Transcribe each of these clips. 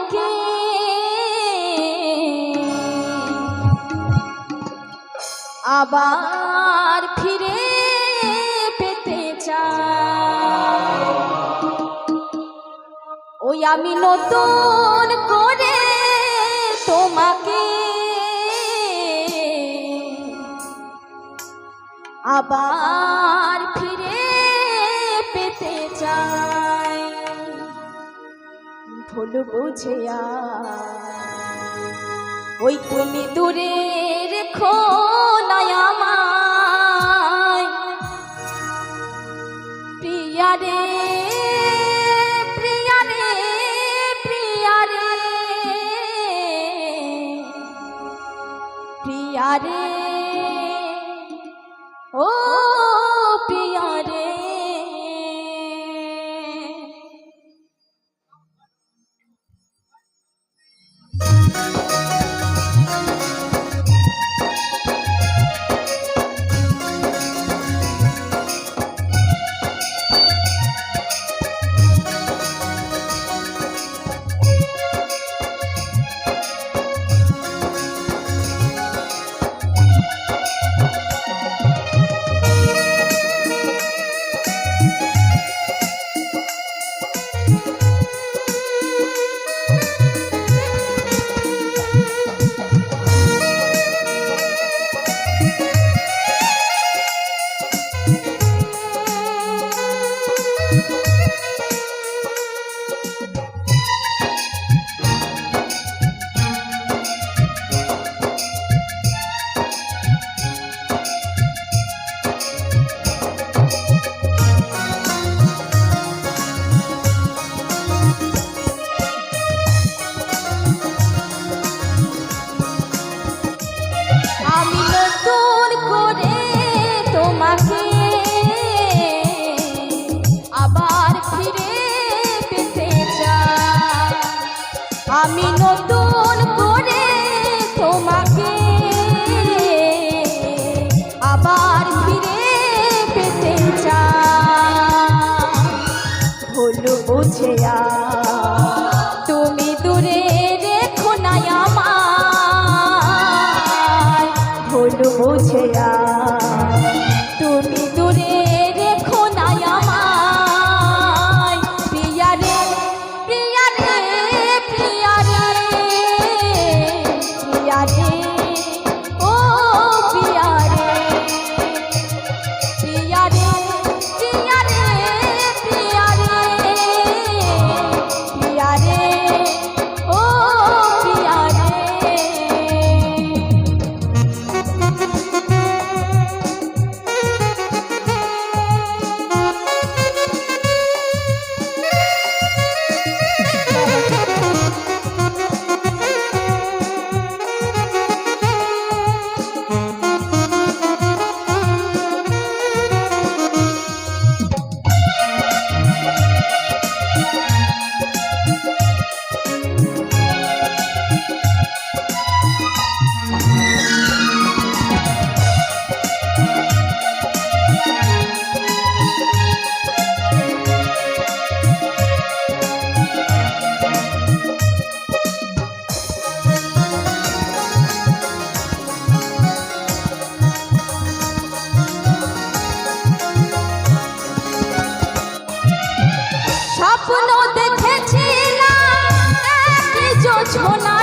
তোমাকে আবার ফিরে পেতে চাই ওই আমি নতুন করে তোমাকে। আবার ভুল বুঝে আর ওই তুমি দূরে রেখো নয়ামায় প্রিয়া রে প্রিয়া আমি আমি নতুন করে তোমাকে আবার ফিরে পেতে চাই। ভুল বুঝে তুমি দূরে রেখো না আমায়। ভুল বুঝে জোছনা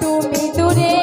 তুমি দূরে